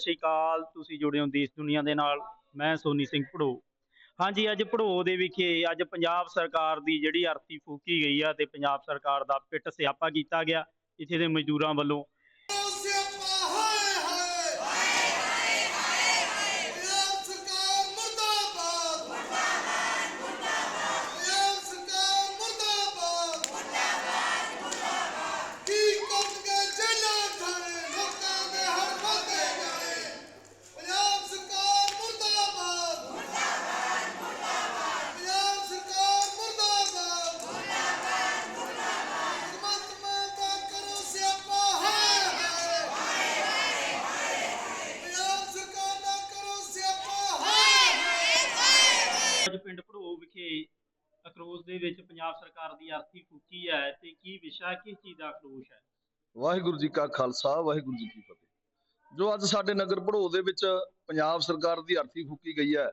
ਸਤਿ ਸ਼੍ਰੀ ਅਕਾਲ, ਤੁਸੀਂ ਜੁੜੇ ਹੋ ਦੇਸ਼ ਦੁਨੀਆ ਦੇ ਨਾਲ, ਮੈਂ ਸੋਨੀ ਸਿੰਘ ਪੜੋ ਹਾਂਜੀ, ਅੱਜ ਪੜੋ ਦੇ ਵਿਖੇ ਅੱਜ ਪੰਜਾਬ ਸਰਕਾਰ ਦੀ ਜਿਹੜੀ ਅਰਥੀ ਫੂਕੀ ਗਈ ਆ ਤੇ ਪੰਜਾਬ ਸਰਕਾਰ ਦਾ ਪਿੱਟ ਸਿਆਪਾ ਕੀਤਾ ਗਿਆ ਇੱਥੇ ਦੇ ਮਜ਼ਦੂਰਾਂ ਵੱਲੋਂ ਅੱਜ ਪਿੰਡ ਭੜੋ ਵਿਖੇ ਅਕਰੋਸ ਦੇ ਵਿੱਚ ਪੰਜਾਬ ਸਰਕਾਰ ਦੀ ਅਰਥੀ ਫੂਕੀ ਹੈ ਤੇ ਕੀ ਵਿਸ਼ਾ ਕਿਸ ਚੀਜ਼ ਦਾ ਅਕਰੋਸ਼ ਹੈ? ਵਾਹਿਗੁਰੂ ਜੀ ਕਾ ਖਾਲਸਾ, ਵਾਹਿਗੁਰੂ ਜੀ ਕੀ ਫਤਿਹ। ਜੋ ਅੱਜ ਸਾਡੇ ਨਗਰ ਭੜੋ ਦੇ ਵਿੱਚ ਪੰਜਾਬ ਸਰਕਾਰ ਦੀ ਅਰਥੀ ਫੂਕੀ ਗਈ ਹੈ,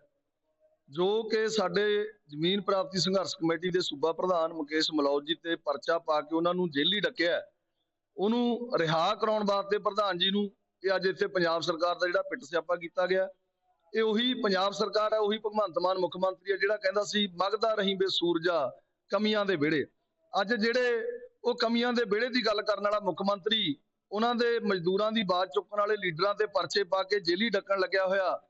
ਜੋ ਕਿ ਸਾਡੇ ਜ਼ਮੀਨ ਪ੍ਰਾਪਤੀ ਸੰਘਰਸ਼ ਕਮੇਟੀ ਦੇ ਸੂਬਾ ਪ੍ਰਧਾਨ ਮੁਕੇਸ਼ ਮਲੌਜ ਜੀ ਤੇ ਪਰਚਾ ਪਾ ਕੇ ਉਹਨਾਂ ਨੂੰ ਜੇਲ੍ਹੀ ਡੱਕਿਆ ਉਹਨੂੰ ਰਿਹਾ ਕਰਾਉਣ ਵਾਸਤੇ ਪ੍ਰਧਾਨ ਜੀ ਨੂੰ ਇਹ ਅੱਜ ਇੱਥੇ ਪੰਜਾਬ ਸਰਕਾਰ ਦਾ ਜਿਹੜਾ ਪਿੱਟ ਸਿਆਪਾ ਕੀਤਾ ਗਿਆ ਇਹ ਉਹੀ ਪੰਜਾਬ ਸਰਕਾਰ ਹੈ, ਉਹੀ ਭਗਵੰਤ ਮਾਨ ਮੁੱਖ ਮੰਤਰੀ ਹੈ, ਜਿਹੜਾ ਕਹਿੰਦਾ ਸੀ ਮਗਦਾ ਰਹੀ ਬੇ ਸੂਰਜਾ, ਕਮੀਆਂ ਦੇ ਵਿਹੜੇ। ਅੱਜ ਜਿਹੜੇ ਉਹ ਕਮੀਆਂ ਦੇ ਵਿਹੜੇ ਦੀ ਗੱਲ ਕਰਨ ਵਾਲਾ ਮੁੱਖ ਮੰਤਰੀ, ਉਹਨਾਂ ਦੇ ਮਜ਼ਦੂਰਾਂ ਦੀ ਬਾਤ ਚੁੱਕਣ ਵਾਲੇ ਲੀਡਰਾਂ ਤੇ ਪਰਚੇ ਪਾ ਕੇ ਜੇਲੀ ਡੱਕਣ ਲੱਗਿਆ ਹੋਇਆ।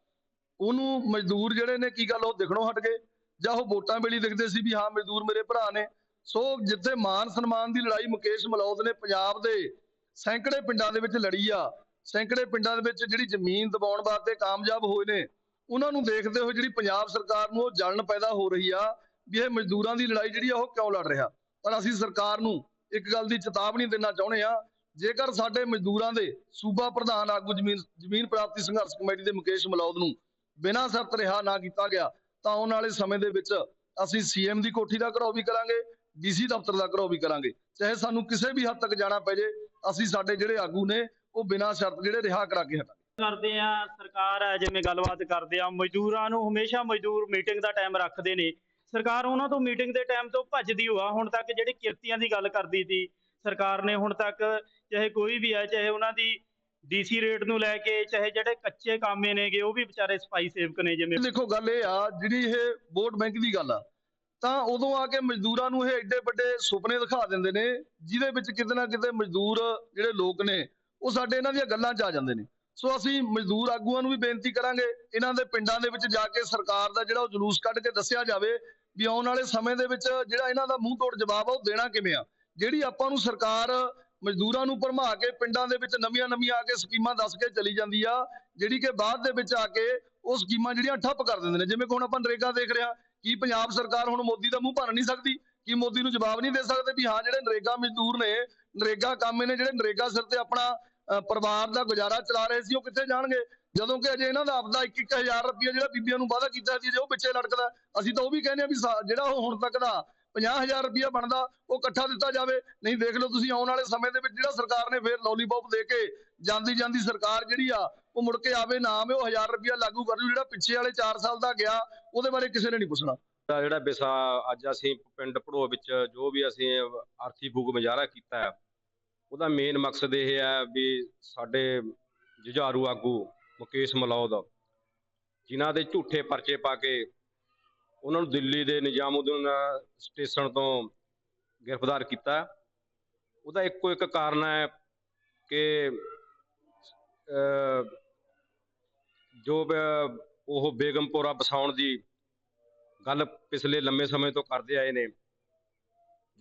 ਉਹਨੂੰ ਮਜ਼ਦੂਰ ਜਿਹੜੇ ਨੇ, ਕੀ ਗੱਲ, ਉਹ ਦਿਖਣੋਂ ਹਟ ਗਏ? ਜਾਂ ਉਹ ਵੋਟਾਂ ਵੇਲੇ ਦਿਖਦੇ ਸੀ ਵੀ, ਹਾਂ, ਮਜ਼ਦੂਰ ਮੇਰੇ ਭਰਾ ਨੇ। ਸੋ ਜਿੱਥੇ ਮਾਨ ਸਨਮਾਨ ਦੀ ਲੜਾਈ ਮੁਕੇਸ਼ ਮਲੌਦ ਨੇ ਪੰਜਾਬ ਦੇ ਸੈਂਕੜੇ ਪਿੰਡਾਂ ਦੇ ਵਿੱਚ ਲੜੀ ਆ ਸੈਂਕੜੇ ਪਿੰਡਾਂ ਦੇ ਵਿੱਚ ਜਿਹੜੀ ਜ਼ਮੀਨ ਦਬਾਉਣ ਵਾਸਤੇ ਕਾਮਯਾਬ ਹੋਏ ਨੇ, ਉਹਨਾਂ ਨੂੰ ਦੇਖਦੇ ਹੋਏ ਜਿਹੜੀ ਪੰਜਾਬ ਸਰਕਾਰ ਨੂੰ ਉਹ ਜਲਨ ਪੈਦਾ ਹੋ ਰਹੀ ਆ ਵੀ ਇਹ ਮਜ਼ਦੂਰਾਂ ਦੀ ਲੜਾਈ ਜਿਹੜੀ ਆ ਉਹ ਕਿਉਂ ਲੜ ਰਿਹਾ। ਪਰ ਅਸੀਂ ਸਰਕਾਰ ਨੂੰ ਇੱਕ ਗੱਲ ਦੀ ਚੇਤਾਵਨੀ ਦੇਣਾ ਚਾਹੁੰਦੇ ਆ, ਜੇਕਰ ਸਾਡੇ ਮਜ਼ਦੂਰਾਂ ਦੇ ਸੂਬਾ ਪ੍ਰਧਾਨ ਆਗੂ ਜ਼ਮੀਨ ਜ਼ਮੀਨ ਪ੍ਰਾਪਤੀ ਸੰਘਰਸ਼ ਕਮੇਟੀ ਦੇ ਮੁਕੇਸ਼ ਮਲੌਦ ਨੂੰ ਬਿਨਾਂ ਸ਼ਰਤ ਰਿਹਾ ਨਾ ਕੀਤਾ ਗਿਆ, ਤਾਂ ਆਉਣ ਵਾਲੇ ਸਮੇਂ ਦੇ ਵਿੱਚ ਅਸੀਂ ਸੀਐਮ ਦੀ ਕੋਠੀ ਦਾ ਘਰਾਓ ਵੀ ਕਰਾਂਗੇ, ਡੀਸੀ ਦਫ਼ਤਰ ਦਾ ਘਰਾਓ ਵੀ ਕਰਾਂਗੇ। ਚਾਹੇ ਸਾਨੂੰ ਕਿਸੇ ਵੀ ਹੱਦ ਤੱਕ ਜਾਣਾ ਪੈ ਜੇ, ਅਸੀਂ ਸਾਡੇ ਜਿਹੜੇ ਆਗੂ ਨੇ ਉਹ ਬਿਨਾਂ ਸ਼ਰਤ ਜਿਹੜੇ ਰਿਹਾ ਕਰਾ ਕੇ ਹਟਾਂਗੇ ਕਰਦੇ ਆ ਸਰਕਾਰ ਹੈ ਜਿਵੇਂ ਗੱਲਬਾਤ ਕਰਦੇ ਆ ਮਜ਼ਦੂਰਾਂ ਨੂੰ ਹਮੇਸ਼ਾ ਮਜ਼ਦੂਰ ਮੀਟਿੰਗ ਦਾ ਟਾਈਮ ਰੱਖਦੇ ਨੇ। ਸਰਕਾਰ ਉਹਨਾਂ ਤੋਂ ਮੀਟਿੰਗ ਦੇ ਟਾਈਮ ਤੋਂ ਭੱਜਦੀ ਹੋਆ ਹੁਣ ਤੱਕ ਜਿਹੜੀ ਕਿਰਤੀਆਂ ਦੀ ਗੱਲ ਕਰਦੀ ਸੀ ਸਰਕਾਰ ਨੇ ਹੁਣ ਤੱਕ ਚਾਹੇ ਕੋਈ ਵੀ ਹੈ ਚਾਹੇ ਉਹਨਾਂ ਦੀ ਡੀਸੀ ਰੇਟ ਨੂੰ ਲੈ ਕੇ ਚਾਹੇ ਜਿਹੜੇ ਕੱਚੇ ਕਾਮੇ ਨੇਗੇ ਉਹ ਵੀ ਵਿਚਾਰੇ ਸਫ਼ਾਈ ਸੇਵਕ ਨੇ ਜਿਵੇਂ ਦੇਖੋ ਗੱਲ ਇਹ ਆ ਜਿਹੜੀ ਇਹ ਵੋਟ ਬੈਂਕ ਦੀ ਗੱਲ ਆ ਤਾਂ ਉਦੋਂ ਆ ਕੇ ਮਜ਼ਦੂਰਾਂ ਨੂੰ ਇਹ ਐਡੇ ਵੱਡੇ ਸੁਪਨੇ ਦਿਖਾ ਦਿੰਦੇ ਨੇ ਜਿਹਦੇ ਵਿੱਚ ਕਿਤੇ ਨਾ ਕਿਤੇ ਮਜ਼ਦੂਰ ਜਿਹੜੇ ਲੋਕ ਨੇ ਉਹ ਸਾਡੇ ਇਹਨਾਂ ਦੀਆਂ ਗੱਲਾਂ 'ਚ ਆ ਜਾਂਦੇ ਨੇ। ਸੋ ਅਸੀਂ ਮਜ਼ਦੂਰ ਆਗੂਆਂ ਨੂੰ ਵੀ ਬੇਨਤੀ ਕਰਾਂਗੇ, ਇਹਨਾਂ ਦੇ ਪਿੰਡਾਂ ਦੇ ਵਿੱਚ ਜਾ ਕੇ ਸਰਕਾਰ ਦਾ ਜਿਹੜਾ ਉਹ ਜਲੂਸ ਕੱਢ ਕੇ ਦੱਸਿਆ ਜਾਵੇ ਵੀ ਆਉਣ ਵਾਲੇ ਸਮੇਂ ਦੇ ਵਿੱਚ ਜਿਹੜਾ ਇਹਨਾਂ ਦਾ ਮੂੰਹ ਤੋੜ ਜਵਾਬ ਆ, ਉਹ ਦੇਣਾ ਕਿਵੇਂ ਆ। ਜਿਹੜੀ ਆਪਾਂ ਨੂੰ ਸਰਕਾਰ ਮਜ਼ਦੂਰਾਂ ਨੂੰ ਭਰਮਾ ਕੇ ਪਿੰਡਾਂ ਦੇ ਵਿੱਚ ਨਵੀਆਂ-ਨਵੀਆਂ ਆ ਕੇ ਸਕੀਮਾਂ ਦੱਸ ਕੇ ਚਲੀ ਜਾਂਦੀ ਆ, ਜਿਹੜੀ ਕਿ ਬਾਅਦ ਦੇ ਵਿੱਚ ਆ ਕੇ ਉਹ ਸਕੀਮਾਂ ਜਿਹੜੀਆਂ ਠੱਪ ਕਰ ਦਿੰਦੇ ਨੇ। ਜਿਵੇਂ ਕਿ ਹੁਣ ਆਪਾਂ ਨਰੇਗਾ ਦੇਖ ਰਿਹਾ ਕੀ ਪੰਜਾਬ ਸਰਕਾਰ ਹੁਣ ਮੋਦੀ ਦਾ ਮੂੰਹ ਭਰ ਨਹੀਂ ਸਕਦੀ। ਕੀ ਮੋਦੀ ਨੂੰ ਜਵਾਬ ਨਹੀਂ ਦੇ ਸਕਦੇ ਵੀ ਹਾਂ, ਜਿਹੜੇ ਨਰੇਗਾ ਮਜ਼ਦੂਰ ਨੇ, ਨਰੇਗਾ ਕਾਮੇ ਨੇ ਜਿਹੜੇ ਨਰੇਗਾ ਸਿਰ ਤੇ ਆਪਣਾ ਪਰਿਵਾਰ ਦਾ ਗੁਜ਼ਾਰਾ ਚਲਾ ਰਹੇ ਸੀ, ਉਹ ਕਿੱਥੇ ਜਾਣਗੇ? ਜਦੋਂ ਕਿ ਅਜੇ ਇਹਨਾਂ ਦਾ ਆਪਦਾ 1-1000 ਰੁਪਏ ਜਿਹੜਾ ਬੀਬੀਆਂ ਨੂੰ ਵਾਅਦਾ ਕੀਤਾ ਸੀ, ਜੇ ਉਹ ਪਿੱਛੇ ਲੜਕਦਾ ਅਸੀਂ ਤਾਂ ਉਹ ਵੀ ਕਹਿੰਦੇ ਆ ਵੀ ਜਿਹੜਾ ਉਹ ਹੁਣ ਤੱਕ ਦਾ 50000 ਰੁਪਇਆ ਬਣਦਾ, ਉਹ ਇਕੱਠਾ ਦਿੱਤਾ ਜਾਵੇ। ਨਹੀਂ, ਦੇਖ ਲਓ ਤੁਸੀਂ ਆਉਣ ਵਾਲੇ ਸਮੇਂ ਦੇ ਵਿੱਚ ਜਿਹੜਾ ਸਰਕਾਰ ਨੇ ਫੇਰ ਲੋਲੀਪੌਪ ਦੇ ਕੇ ਜਾਂਦੀ ਜਾਂਦੀ ਸਰਕਾਰ ਜਿਹੜੀ ਆ, ਉਹ ਮੁੜ ਕੇ ਆਵੇ ਨਾ ਆਵੇ ਉਹ 1000 ਰੁਪਇਆ ਲਾਗੂ ਕਰ ਜੂ ਜਿਹੜਾ ਪਿੱਛੇ ਵਾਲੇ 4 ਸਾਲ ਦਾ ਗਿਆ, ਉਹਦੇ ਬਾਰੇ ਕਿਸੇ ਨੇ ਨਹੀਂ ਪੁੱਛਣਾ। ਦਾ ਜਿਹੜਾ ਵਿਸਾ ਅੱਜ ਅਸੀਂ ਪਿੰਡ ਭੜੋ ਵਿੱਚ ਜੋ ਵੀ ਅਸੀਂ ਆਰਥੀ ਫੂਕ ਮੁਜ਼ਾਹਰਾ ਕੀਤਾ ਹੈ, ਉਹਦਾ ਮੇਨ ਮਕਸਦ ਇਹ ਹੈ ਵੀ ਸਾਡੇ ਜੁਝਾਰੂ ਆਗੂ ਮੁਕੇਸ਼ ਮਲੌਦ ਜਿਨ੍ਹਾਂ ਦੇ ਝੂਠੇ ਪਰਚੇ ਪਾ ਕੇ ਉਹਨਾਂ ਨੂੰ ਦਿੱਲੀ ਦੇ ਨਿਜ਼ਾਮਉਦੀਨ ਸਟੇਸ਼ਨ ਤੋਂ ਗ੍ਰਿਫਤਾਰ ਕੀਤਾ ਉਹਦਾ ਇੱਕੋ ਇੱਕ ਕਾਰਨ ਹੈ ਕਿ ਜੋ ਉਹ ਬੇਗਮਪੁਰਾ ਵਸਾਉਣ ਦੀ ਗੱਲ ਪਿਛਲੇ ਲੰਮੇ ਸਮੇਂ ਤੋਂ ਕਰਦੇ ਆਏ ਨੇ।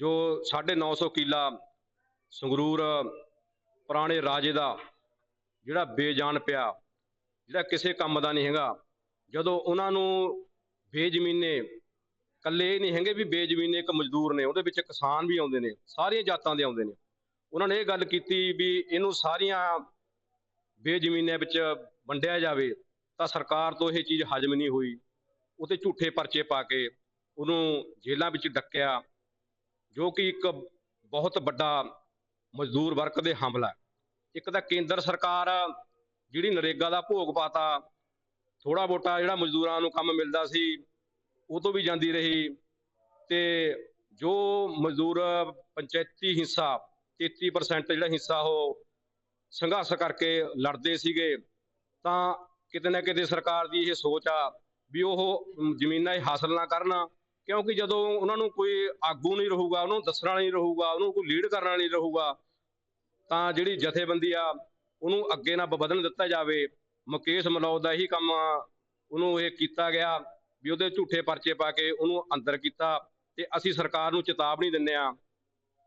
ਜੋ 950 ਕਿੱਲਾ ਸੰਗਰੂਰ ਪੁਰਾਣੇ ਰਾਜੇ ਦਾ ਜਿਹੜਾ ਬੇਜਾਨ ਪਿਆ, ਜਿਹੜਾ ਕਿਸੇ ਕੰਮ ਦਾ ਨਹੀਂ ਹੈਗਾ, ਜਦੋਂ ਉਹਨਾਂ ਨੂੰ ਬੇਜ਼ਮੀਨੇ ਕੱਲੇ ਇਹ ਨਹੀਂ ਹੈਗੇ ਵੀ ਬੇਜ਼ਮੀਨੇ ਇੱਕ ਮਜ਼ਦੂਰ ਨੇ, ਉਹਦੇ ਵਿੱਚ ਕਿਸਾਨ ਵੀ ਆਉਂਦੇ ਨੇ, ਸਾਰੀਆਂ ਜਾਤਾਂ ਦੇ ਆਉਂਦੇ ਨੇ। ਉਹਨਾਂ ਨੇ ਇਹ ਗੱਲ ਕੀਤੀ ਵੀ ਇਹਨੂੰ ਸਾਰੀਆਂ ਬੇਜ਼ਮੀਨੇ ਵਿੱਚ ਵੰਡਿਆ ਜਾਵੇ ਤਾਂ ਸਰਕਾਰ ਤੋਂ ਇਹ ਚੀਜ਼ ਹਜਮ ਨਹੀਂ ਹੋਈ। ਉਤੇ ਝੂਠੇ ਪਰਚੇ ਪਾ ਕੇ ਉਹਨੂੰ ਜੇਲ੍ਹਾਂ ਵਿੱਚ ਡੱਕਿਆ, ਜੋ ਕਿ ਇੱਕ ਬਹੁਤ ਵੱਡਾ ਮਜ਼ਦੂਰ ਵਰਗ ਦੇ ਹਮਲਾ ਇੱਕ ਤਾਂ ਕੇਂਦਰ ਸਰਕਾਰ ਜਿਹੜੀ ਨਰੇਗਾ ਦਾ ਭੋਗ ਪਾਤਾ ਥੋੜਾ ਬੋਟਾ ਜਿਹੜਾ ਮਜ਼ਦੂਰਾਂ ਨੂੰ ਕੰਮ ਮਿਲਦਾ ਸੀ, ਉਹ ਤੋਂ ਵੀ ਜਾਂਦੀ ਰਹੀ ਤੇ ਜੋ ਮਜ਼ਦੂਰ ਪੰਚਾਇਤੀ ਹਿੱਸਾ 33% ਜਿਹੜਾ ਹਿੱਸਾ ਉਹ ਸੰਘਰਸ਼ ਕਰਕੇ ਲੜਦੇ ਸੀਗੇ, ਤਾਂ ਕਿਤੇ ਨਾ ਕਿਤੇ ਸਰਕਾਰ ਦੀ ਇਹ ਸੋਚ ਆ ਵੀ ਉਹ ਜ਼ਮੀਨਾਂ ਇਹ ਹਾਸਲ ਨਾ ਕਰਨ, ਕਿਉਂਕਿ ਜਦੋਂ ਉਹਨਾਂ ਨੂੰ ਕੋਈ ਆਗੂ ਨਹੀਂ ਰਹੂਗਾ, ਉਹਨੂੰ ਦੱਸਣ ਵਾਲਾ ਨਹੀਂ ਰਹੂਗਾ, ਉਹਨੂੰ ਕੋਈ ਲੀਡ ਕਰਨ ਵਾਲਾ ਨਹੀਂ ਰਹੂਗਾ, ਤਾਂ ਜਿਹੜੀ ਜਥੇਬੰਦੀ ਆ, ਉਹਨੂੰ ਅੱਗੇ ਨਾ ਵਧਣ ਦਿੱਤਾ ਜਾਵੇ। ਮੁਕੇਸ਼ ਮਲੌਦ ਦਾ ਇਹੀ ਕੰਮ ਉਹਨੂੰ ਇਹ ਕੀਤਾ ਗਿਆ ਵੀ ਉਹਦੇ ਝੂਠੇ ਪਰਚੇ ਪਾ ਕੇ ਉਹਨੂੰ ਅੰਦਰ ਕੀਤਾ, ਤੇ ਅਸੀਂ ਸਰਕਾਰ ਨੂੰ ਚੇਤਾਵਨੀ ਦਿੰਦੇ ਆ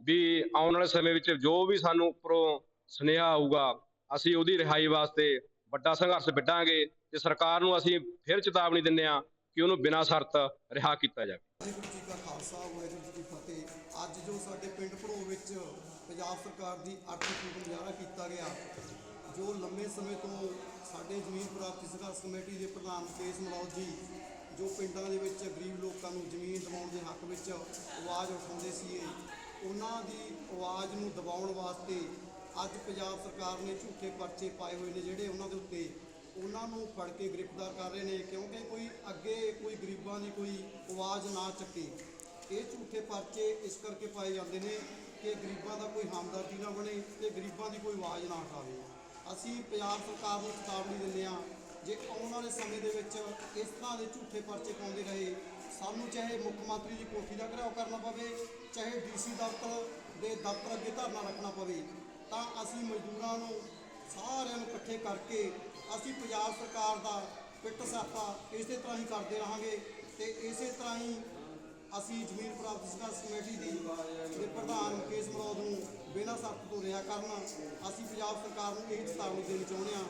ਵੀ ਆਉਣ ਵਾਲੇ ਸਮੇਂ ਵਿੱਚ ਜੋ ਵੀ ਸਾਨੂੰ ਉੱਪਰੋਂ ਸੁਨੇਹਾ ਆਊਗਾ, ਅਸੀਂ ਉਹਦੀ ਰਿਹਾਈ ਵਾਸਤੇ ਵੱਡਾ ਸੰਘਰਸ਼ ਵਿੱਢਾਂਗੇ। ਤੇ ਸਰਕਾਰ ਨੂੰ ਅਸੀਂ ਫਿਰ ਚੇਤਾਵਨੀ ਦਿੰਦੇ ਆ ਕਿ ਉਹਨੂੰ ਬਿਨਾਂ ਸ਼ਰਤ ਰਿਹਾ ਕੀਤਾ ਜਾਵੇ। ਵਾਹਿਗੁਰੂ ਜੀ ਕਾ ਖਾਲਸਾ, ਵਾਹਿਗੁਰੂ ਜੀ ਕੀ ਫਤਿਹ। ਅੱਜ ਜੋ ਸਾਡੇ ਪਿੰਡ ਭੜੋ ਵਿੱਚ ਪੰਜਾਬ ਸਰਕਾਰ ਦੀ ਆਰਥਿਕ ਮੁਜ਼ਾਹਰਾ ਕੀਤਾ ਗਿਆ, ਜੋ ਲੰਮੇ ਸਮੇਂ ਤੋਂ ਸਾਡੇ ਜ਼ਮੀਨ ਪ੍ਰਾਪਤੀ ਸੰਘਰਸ਼ ਕਮੇਟੀ ਦੇ ਪ੍ਰਧਾਨ ਕੇਸ ਮਲੌਦ ਜੀ, ਜੋ ਪਿੰਡਾਂ ਦੇ ਵਿੱਚ ਗਰੀਬ ਲੋਕਾਂ ਨੂੰ ਜ਼ਮੀਨ ਦਿਵਾਉਣ ਦੇ ਹੱਕ ਵਿੱਚ ਆਵਾਜ਼ ਉਠਾਉਂਦੇ ਸੀ ਉਹਨਾਂ ਦੀ ਆਵਾਜ਼ ਨੂੰ ਦਬਾਉਣ ਵਾਸਤੇ ਅੱਜ ਪੰਜਾਬ ਸਰਕਾਰ ਨੇ ਝੂਠੇ ਪਰਚੇ ਪਾਏ ਹੋਏ ਨੇ ਜਿਹੜੇ ਉਹਨਾਂ ਦੇ ਉੱਤੇ ਉਹਨਾਂ ਨੂੰ ਫੜ ਕੇ ਗ੍ਰਿਫਤਾਰ ਕਰ ਰਹੇ ਨੇ, ਕਿਉਂਕਿ ਕੋਈ ਅੱਗੇ ਕੋਈ ਗਰੀਬਾਂ ਦੀ ਕੋਈ ਆਵਾਜ਼ ਨਾ ਚੱਕੇ। ਇਹ ਝੂਠੇ ਪਰਚੇ ਇਸ ਕਰਕੇ ਪਾਏ ਜਾਂਦੇ ਨੇ ਕਿ ਗਰੀਬਾਂ ਦਾ ਕੋਈ ਹਮਦਰਦੀ ਨਾ ਬਣੇ ਤੇ ਗਰੀਬਾਂ ਦੀ ਕੋਈ ਆਵਾਜ਼ ਨਾ ਉਠਾਵੇ ਅਸੀਂ ਪੰਜਾਬ ਸਰਕਾਰ ਨੂੰ ਚੇਤਾਵਨੀ ਦਿੰਦੇ ਹਾਂ, ਜੇ ਆਉਣ ਵਾਲੇ ਸਮੇਂ ਦੇ ਵਿੱਚ ਇਸ ਤਰ੍ਹਾਂ ਦੇ ਝੂਠੇ ਪਰਚੇ ਪਾਉਂਦੇ ਰਹੇ, ਸਾਨੂੰ ਚਾਹੇ ਮੁੱਖ ਮੰਤਰੀ ਦੀ ਕੋਠੀ ਦਾ ਘਿਰਾਓ ਕਰਨਾ ਪਵੇ, ਚਾਹੇ ਡੀਸੀ ਦਫ਼ਤਰ ਦੇ ਦਫ਼ਤਰ ਅੱਗੇ ਧਰਨਾ ਰੱਖਣਾ ਪਵੇ, ਤਾਂ ਅਸੀਂ ਮਜ਼ਦੂਰਾਂ ਨੂੰ ਸਾਰਿਆਂ ਨੂੰ ਇਕੱਠੇ ਕਰਕੇ ਅਸੀਂ ਪੰਜਾਬ ਸਰਕਾਰ ਦਾ ਪਿੱਟ ਸਾਪਾ ਇਸੇ ਤਰ੍ਹਾਂ ਹੀ ਕਰਦੇ ਰਹਾਂਗੇ ਤੇ ਇਸੇ ਤਰ੍ਹਾਂ ਹੀ ਅਸੀਂ ਜ਼ਮੀਨ ਪ੍ਰਾਪਤੀ ਸੰਘਰਸ਼ ਕਮੇਟੀ ਦੀ ਦੇ ਪ੍ਰਧਾਨ ਕੇਸ ਮਰੋਦ ਨੂੰ ਬਿਨਾਂ ਸ਼ਰਤ ਤੋਂ ਰਿਹਾ ਕਰਨ, ਅਸੀਂ ਪੰਜਾਬ ਸਰਕਾਰ ਨੂੰ ਇਹ ਚੇਤਾਵਨੀ ਦੇਣੀ ਚਾਹੁੰਦੇ ਹਾਂ।